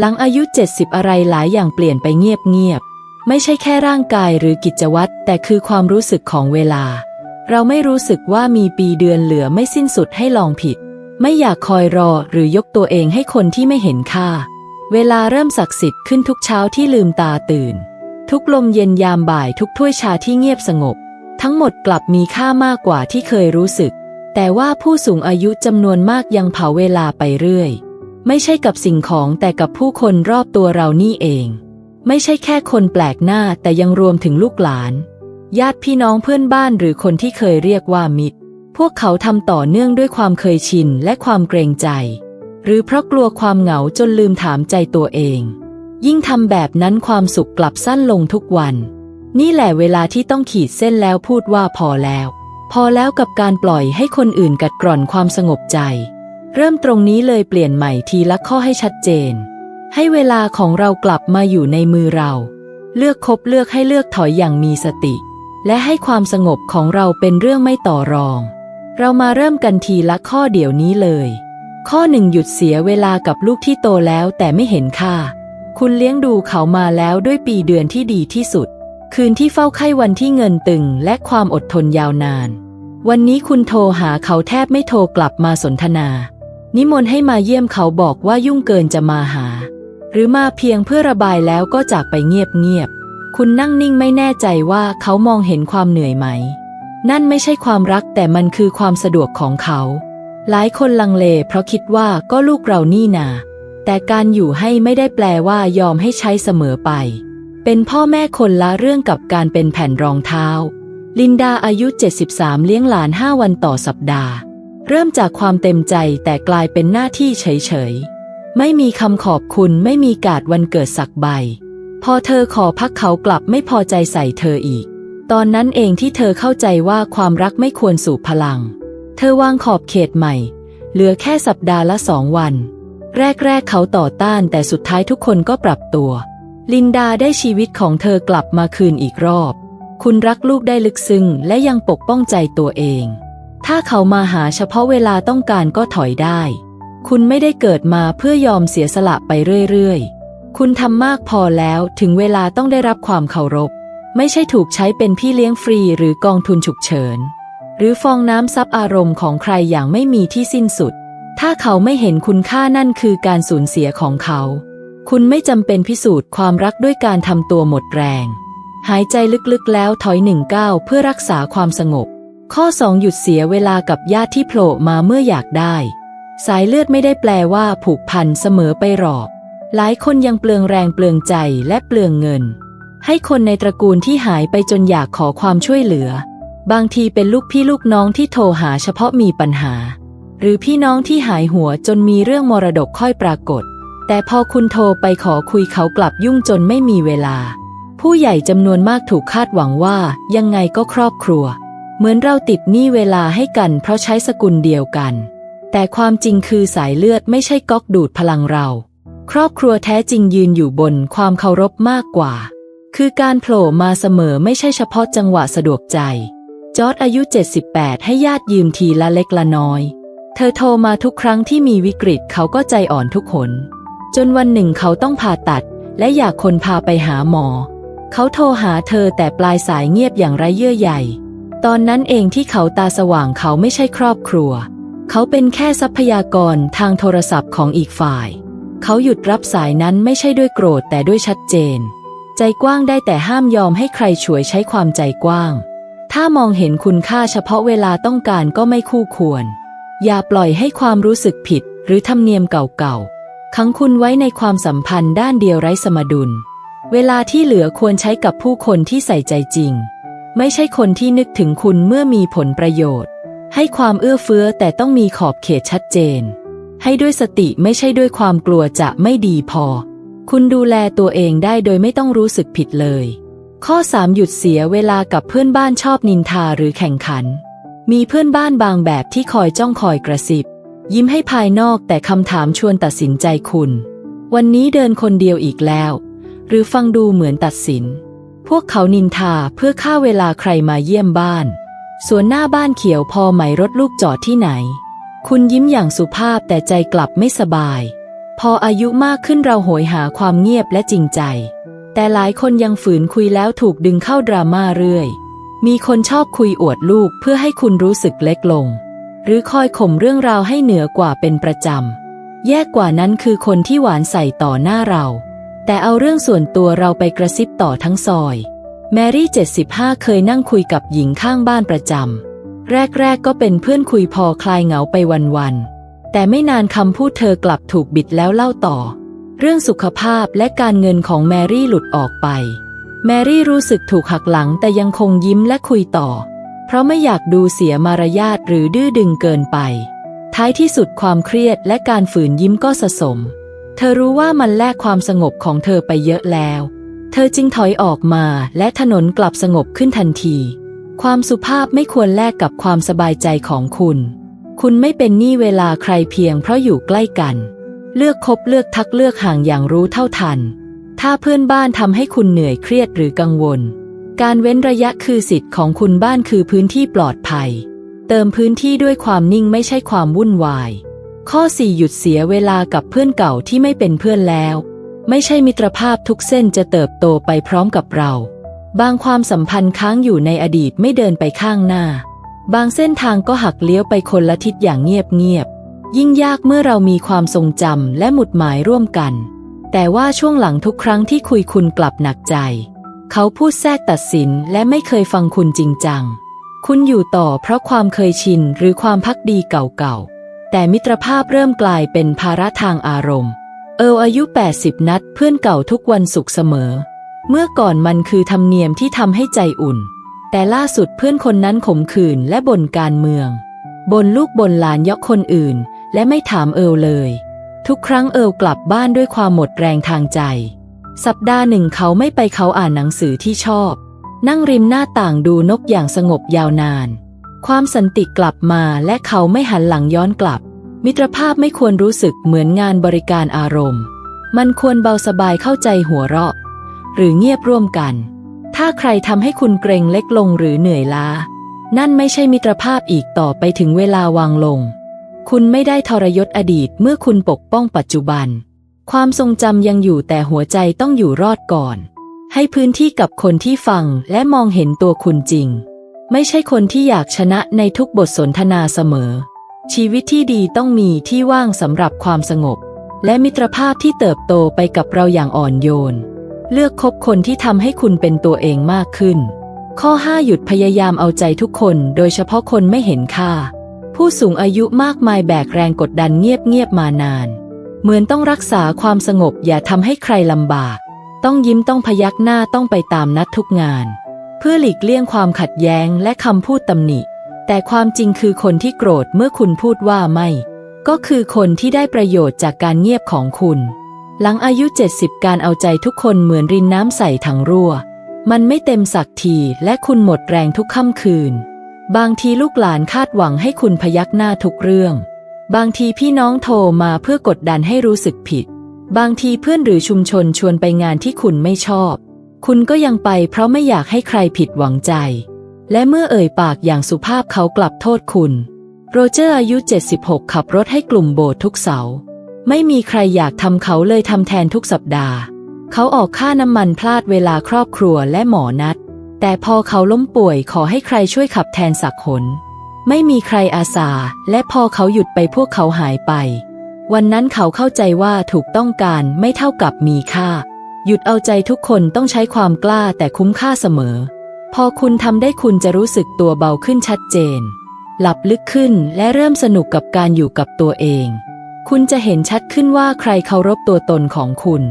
หลังอายุ 70 อะไรหลายอย่างเปลี่ยนไปเงียบๆ ไม่ใช่แค่ร่างกายหรือกิจวัตร แต่คือความรู้สึกของเวลา เราไม่รู้สึกว่ามีปีเดือนเหลือไม่สิ้นสุดให้ลองผิด ไม่อยากคอยรอหรือยกตัวเองให้คนที่ไม่เห็นค่า เวลาเริ่มศักดิ์สิทธิ์ขึ้นทุกเช้าที่ลืมตาตื่น ทุกลมเย็นยามบ่ายทุกถ้วยชาที่เงียบสงบ ทั้งหมดกลับมีค่ามากกว่าที่เคยรู้สึก แต่ว่าผู้สูงอายุจำนวนมากยังเผาเวลาไปเรื่อย ไม่ใช่กับสิ่งของแต่กับผู้คนรอบตัวเรานี่เอง ไม่ใช่แค่คนแปลกหน้าแต่ยังรวมถึงลูกหลาน ญาติพี่น้องเพื่อนบ้านหรือคนที่เคยเรียกว่ามิตร พวกเขาทำต่อเนื่องด้วยความเคยชินและความเกรงใจ หรือเพราะกลัวความเหงาจนลืมถามใจตัวเอง ยิ่งทำแบบนั้นความสุขกลับสั้นลงทุกวัน นี่แหละเวลาที่ต้องขีดเส้นแล้วพูดว่าพอแล้ว พอแล้วกับการปล่อยให้คนอื่นกัดกร่อนความสงบใจ เริ่มตรงนี้เลยเปลี่ยนใหม่ทีละข้อให้ชัดเจน ให้เวลาของเรากลับมาอยู่ในมือเรา เลือกคบเลือกให้เลือกถอยอย่างมีสติ และให้ความสงบของเราเป็นเรื่องไม่ต่อรอง เรามาเริ่มกันทีละข้อเดี๋ยวนี้เลย ข้อหนึ่งหยุดเสียเวลากับลูกที่โตแล้วแต่ไม่เห็นค่า คุณเลี้ยงดูเขามาแล้วด้วยปีเดือนที่ดีที่สุด คืนที่เฝ้าไข้วันที่เงินตึงและความอดทนยาวนาน วันนี้คุณโทรหาเขาแทบไม่โทรกลับมาสนทนา นิมนต์ให้มาเยี่ยมเขาบอกว่ายุ่งเกินจะมาหา หรือมาเพียงเพื่อระบายแล้วก็จากไปเงียบๆคุณนั่งนิ่งไม่แน่ใจว่าเขามองเห็นความเหนื่อยไหม นั่นไม่ใช่ความรักแต่มันคือความสะดวกของเขา หลายคนลังเลเพราะคิดว่าก็ลูกเรานี่นาแต่การอยู่ให้ไม่ได้แปลว่ายอมให้ใช้เสมอไป เป็นพ่อแม่คนละเรื่องกับการเป็นแผ่นรองเท้า ลินดาอายุ 73 เลี้ยงหลาน 5 วันต่อสัปดาห์ เริ่มจากความเต็มใจแต่กลายเป็นหน้าที่เฉยๆ ไม่มีคำขอบคุณไม่มีการ์ดวันเกิดสักใบ พอเธอขอพักเขากลับไม่พอใจใส่เธออีก ตอนนั้นเองที่เธอเข้าใจว่าความรักไม่ควรสูบพลัง เธอวางขอบเขตใหม่ เหลือแค่สัปดาห์ละสองวัน แรกๆเขาต่อต้านแต่สุดท้ายทุกคนก็ปรับตัว ลินดาได้ชีวิตของเธอกลับมาคืนอีกรอบ คุณรักลูกได้ลึกซึ้งและยังปกป้องใจตัวเอง ถ้าเขามาหาเฉพาะเวลาต้องการก็ถอยได้ คุณไม่ได้เกิดมาเพื่อยอมเสียสละไปเรื่อยๆ คุณทำมากพอแล้วถึงเวลาต้องได้รับความเคารพ ไม่ใช่ถูกใช้เป็นพี่เลี้ยงฟรีหรือกองทุนฉุกเฉิน หรือฟองน้ำซับอารมณ์ของใครอย่างไม่มีที่สิ้นสุด ถ้าเขาไม่เห็นคุณค่านั่นคือการสูญเสียของเขา คุณไม่จำเป็นพิสูจน์ความรักด้วยการทำตัวหมดแรง หายใจลึกๆแล้วถอยหนึ่งก้าวเพื่อรักษาความสงบ ข้อสองหยุดเสียเวลากับญาติที่โผล่มาเมื่ออยากได้ สายเลือดไม่ได้แปลว่าผูกพันเสมอไปหรอก หลายคนยังเปลืองแรงเปลืองใจและเปลืองเงิน ให้คนในตระกูลที่หายไปจนอยากขอความช่วยเหลือ บางทีเป็นลูกพี่ลูกน้องที่โทรหาเฉพาะมีปัญหา หรือพี่น้องที่หายหัวจนมีเรื่องมรดกค่อยปรากฏ แต่พอคุณโทรไปขอคุยเขากลับยุ่งจนไม่มีเวลา ผู้ใหญ่จำนวนมากถูกคาดหวังว่ายังไงก็ครอบครัว เหมือนเราติดหนี้เวลาให้กันเพราะใช้สกุลเดียวกัน แต่ความจริงคือสายเลือดไม่ใช่ก๊อกดูดพลังเรา ครอบครัวแท้จริงยืนอยู่บนความเคารพมากกว่า คือการโผล่มาเสมอไม่ใช่เฉพาะจังหวะสะดวกใจ จอร์ดอายุ 78 ให้ญาติยืมทีละเล็กละน้อย เธอโทรมาทุกครั้งที่มีวิกฤตเขาก็ใจอ่อนทุกคนจนวันหนึ่งเขาต้องผ่าตัด และอยากคนพาไปหาหมอ เขาโทรหาเธอแต่ปลายสายเงียบอย่างไร้เยื่อใย ตอนนั้นเองที่เขาตาสว่างเขาไม่ใช่ครอบครัว เขาเป็นแค่ทรัพยากรทางโทรศัพท์ของอีกฝ่าย เขาหยุดรับสายนั้นไม่ใช่ด้วยโกรธแต่ด้วยชัดเจน ใจกว้างได้แต่ห้ามยอมให้ใครฉวยใช้ความใจกว้าง ถ้ามองเห็นคุณค่าเฉพาะเวลาต้องการก็ไม่คู่ควร อย่าปล่อยให้ความรู้สึกผิด หรือธรรมเนียมเก่าๆขังคุณไว้ในความสัมพันธ์ด้านเดียวไร้สมดุล เวลาที่เหลือควรใช้กับผู้คนที่ใส่ใจจริง ไม่ใช่คนที่นึกถึงคุณเมื่อมีผลประโยชน์ ให้ความเอื้อเฟื้อแต่ต้องมีขอบเขตชัดเจน ให้ด้วยสติไม่ใช่ด้วยความกลัวจะไม่ดีพอ คุณดูแลตัวเองได้โดยไม่ต้องรู้สึกผิดเลย ข้อ 3 หยุดเสียเวลากับเพื่อนบ้านชอบนินทาหรือแข่งขัน มีเพื่อนบ้านบางแบบที่คอยจ้องคอยกระซิบ ยิ้มให้ภายนอกแต่คำถามชวนตัดสินใจคุณ วันนี้เดินคนเดียวอีกแล้ว หรือฟังดูเหมือนตัดสิน พวกเขานินทาเพื่อฆ่าเวลาใครมาเยี่ยมบ้านส่วนหน้าบ้านเขียวพอไหมรถลูกจอดที่ไหน คุณยิ้มอย่างสุภาพแต่ใจกลับไม่สบายพพออายุมากขึ้นเราโหยหาความเงียบและจริงใจ แต่หลายคนยังฝืนคุยแล้วถูกดึงเข้าดราม่าเรื่อย มีคนชอบคุยอวดลูกเพื่อให้คุณรู้สึกเล็กลง หรือคอยข่มเรื่องราวให้เหนือกว่าเป็นประจำ แย่กว่านั้นคือคนที่หวานใส่ต่อหน้าเรา แต่เอาเรื่องส่วนตัวเราไปกระซิบต่อทั้งซอย แมรี่ 75 เคยนั่งคุยกับหญิงข้างบ้านประจำ แรกๆ ก็เป็นเพื่อนคุยพอคลายเหงาไปวันๆ แต่ไม่นานคำพูดเธอกลับถูกบิดแล้วเล่าต่อ เรื่องสุขภาพและการเงินของแมรี่หลุดออกไป แมรี่รู้สึกถูกหักหลังแต่ยังคงยิ้มและคุยต่อ เพราะไม่อยากดูเสียมารยาทหรือดื้อดึงเกินไป ท้ายที่สุดความเครียดและการฝืนยิ้มก็สะสม เธอรู้ว่ามันแลกความสงบของเธอไปเยอะแล้ว เธอจึงถอยออกมาและถนนกลับสงบขึ้นทันที ความสุภาพไม่ควรแลกกับความสบายใจของคุณ คุณไม่เป็นหนี้เวลาใครเพียงเพราะอยู่ใกล้กัน เลือกคบเลือกทักเลือกห่างอย่างรู้เท่าทัน ถ้าเพื่อนบ้านทำให้คุณเหนื่อยเครียดหรือกังวล การเว้นระยะคือสิทธิ์ของคุณบ้านคือพื้นที่ปลอดภัย เติมพื้นที่ด้วยความนิ่งไม่ใช่ความวุ่นวาย ข้อ 4 หยุดเสียเวลากับเพื่อนเก่าที่ไม่เป็นเพื่อนแล้ว ไม่ใช่มิตรภาพทุกเส้นจะเติบโตไปพร้อมกับเรา บางความสัมพันธ์ค้างอยู่ในอดีตไม่เดินไปข้างหน้า บางเส้นทางก็หักเลี้ยวไปคนละทิศอย่างเงียบๆยิ่งยากเมื่อเรามีความทรงจำและหมุดหมายร่วมกัน แต่ว่าช่วงหลังทุกครั้งที่คุยคุณกลับหนักใจ เขาพูดแทรกตัดสินและไม่เคยฟังคุณจริงจัง คุณอยู่ต่อเพราะความเคยชินหรือความพักดีเก่าๆ แต่มิตรภาพเริ่มกลายเป็นภาระทางอารมณ์ เอออายุ 80 นัดเพื่อนเก่าทุกวันศุกร์เสมอ เมื่อก่อนมันคือธรรมเนียมที่ทำให้ใจอุ่น แต่ล่าสุดเพื่อนคนนั้นข่มขืนและบ่นการเมืองบ่นลูกบ่นหลานยกคนอื่น และไม่ถามเอิลเลย ทุกครั้งเอิลกลับบ้านด้วยความหมดแรงทางใจ สัปดาห์หนึ่งเขาไม่ไปเขาอ่านหนังสือที่ชอบ นั่งริมหน้าต่างดูนกอย่างสงบยาวนาน ความสันติกลับมาและเขาไม่หันหลังย้อนกลับ มิตรภาพไม่ควรรู้สึกเหมือนงานบริการอารมณ์ มันควรเบาสบายเข้าใจหัวเราะ หรือเงียบร่วมกัน ถ้าใครทำให้คุณเกรงเล็กลงหรือเหนื่อยล้า นั่นไม่ใช่มิตรภาพอีกต่อไปถึงเวลาวางลง คุณไม่ได้ทรยศอดีตเมื่อคุณปกป้องปัจจุบัน ความทรงจำยังอยู่แต่หัวใจต้องอยู่รอดก่อน ให้พื้นที่กับคนที่ฟังและมองเห็นตัวคุณจริง ไม่ใช่คนที่อยากชนะในทุกบทสนทนาเสมอ ชีวิตที่ดีต้องมีที่ว่างสำหรับความสงบ และมิตรภาพที่เติบโตไปกับเราอย่างอ่อนโยน เลือกคบคนที่ทำให้คุณเป็นตัวเองมากขึ้น ข้อ 5 หยุดพยายามเอาใจทุกคน โดยเฉพาะคนไม่เห็นค่า ผู้สูงอายุมากมายแบกแรงกดดันเงียบๆมานาน เหมือนต้องรักษาความสงบอย่าทำให้ใครลำบาก ต้องยิ้มต้องพยักหน้าต้องไปตามนัดทุกงาน เพื่อหลีกเลี่ยงความขัดแย้งและคำพูดตำหนิ แต่ความจริงคือคนที่โกรธเมื่อคุณพูดว่าไม่ ก็คือคนที่ได้ประโยชน์จากการเงียบของคุณ หลังอายุ 70 การเอาใจทุกคนเหมือนรินน้ำใส่ถังรั่ว มันไม่เต็มสักทีและคุณหมดแรงทุกค่ำคืน บางทีลูกหลานคาดหวังให้คุณพยักหน้าทุกเรื่อง บางทีพี่น้องโทรมาเพื่อกดดันให้รู้สึกผิด บางทีเพื่อนหรือชุมชนชวนไปงานที่คุณไม่ชอบ คุณก็ยังไปเพราะไม่อยากให้ใครผิดหวังใจ และเมื่อเอ่ยปากอย่างสุภาพเขากลับโทษคุณ โรเจอร์อายุ 76 ขับรถให้กลุ่มโบสถ์ทุกเสาร์ไม่มีใครอยากทำเขาเลยทำแทนทุกสัปดาห์ เขาออกค่าน้ำมันพลาดเวลาครอบครัวและหมอนัด แต่พอเขาล้มป่วยขอให้ใครช่วยขับแทนสักหนไม่มีใครอาสา และพอเขาหยุดไปพวกเขาหายไป วันนั้นเขาเข้าใจว่าถูกต้องการไม่เท่ากับมีค่า หยุดเอาใจทุกคนต้องใช้ความกล้าแต่คุ้มค่าเสมอ พอคุณทำได้คุณจะรู้สึกตัวเบาขึ้นชัดเจน หลับลึกขึ้นและเริ่มสนุกกับการอยู่กับตัวเอง คุณจะเห็นชัดขึ้นว่าใครเคารพตัวตนของคุณ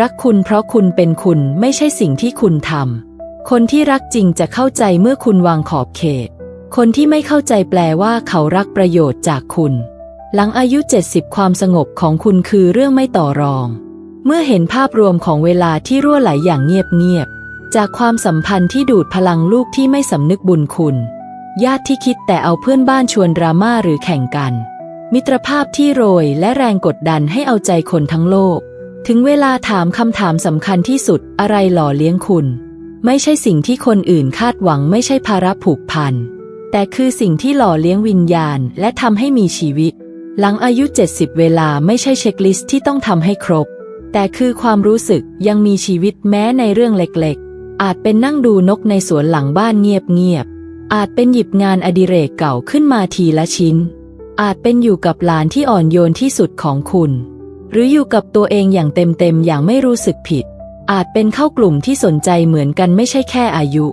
รักคุณเพราะคุณเป็นคุณไม่ใช่สิ่งที่คุณทำคนที่รักจริงจะเข้าใจเมื่อคุณวางขอบเขต คนที่ไม่เข้าใจแปลว่าเขารักประโยชน์จากคุณ หลังอายุ 70 ความสงบของคุณคือเรื่องไม่ต่อรอง เมื่อเห็นภาพรวมของเวลาที่รั่วไหลอย่างเงียบๆ จากความสัมพันธ์ที่ดูดพลังลูกที่ไม่สำนึกบุญคุณ ญาติที่คิดแต่เอาเพื่อนบ้านชวนดราม่าหรือแข่งกัน มิตรภาพที่โรยและแรงกดดันให้เอาใจคนทั้งโลก ถึงเวลาถามคำถามสำคัญที่สุดอะไรหล่อเลี้ยงคุณ ไม่ใช่สิ่งที่คนอื่นคาดหวังไม่ใช่ภาระผูกพัน แต่คือสิ่งที่หล่อเลี้ยงวิญญาณและทำให้มีชีวิต หลังอายุ 70 เวลาไม่ใช่เช็คลิสต์ที่ต้องทำให้ครบ แต่คือความรู้สึกยังมีชีวิตแม้ในเรื่องเล็กๆ อาจเป็นนั่งดูนกในสวนหลังบ้านเงียบๆ อาจเป็นหยิบงานอดิเรกเก่าขึ้นมาทีละชิ้น อาจเป็นอยู่กับหลานที่อ่อนโยนที่สุดของคุณ หรืออยู่กับตัวเองอย่างเต็มๆ อย่างไม่รู้สึกผิด อาจเป็นเข้ากลุ่มที่สนใจเหมือนกันไม่ใช่แค่อายุ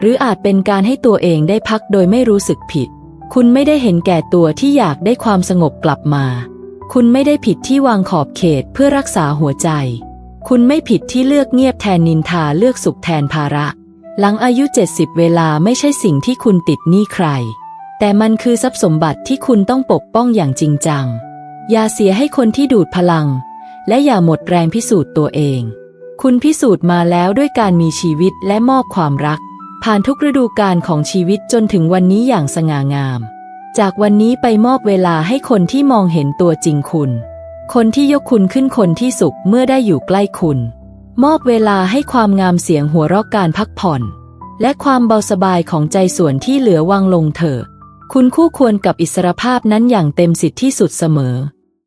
หรืออาจเป็นการให้ตัวเองได้พักโดยไม่รู้สึกผิด คุณไม่ได้เห็นแก่ตัวที่อยากได้ความสงบกลับมา คุณไม่ได้ผิดที่วางขอบเขตเพื่อรักษาหัวใจ คุณไม่ผิดที่เลือกเงียบแทนนินทาเลือกสุขแทนภาระ หลังอายุ 70 เวลาไม่ใช่สิ่งที่คุณติดหนี้ใคร แต่มันคือทรัพย์สมบัติที่คุณต้องปกป้องอย่างจริงจัง อย่าเสียให้คนที่ดูดพลัง และอย่าหมดแรงพิสูจน์ตัวเอง คุณพิสูจน์มาแล้วด้วยการมีชีวิตและมอบความรัก ผ่านทุกฤดูกาลของชีวิตจนถึงวันนี้อย่างสง่างาม จากวันนี้ไปมอบเวลาให้คนที่มองเห็นตัวจริงคุณ คนที่ยกคุณขึ้นคนที่สุขเมื่อได้อยู่ใกล้คุณ มอบเวลาให้ความงามเสียงหัวเราะการพักผ่อน และความเบาสบายของใจส่วนที่เหลือวางลงเถอะ คุณคู่ควรกับอิสรภาพนั้นอย่างเต็มสิทธิที่สุดเสมอ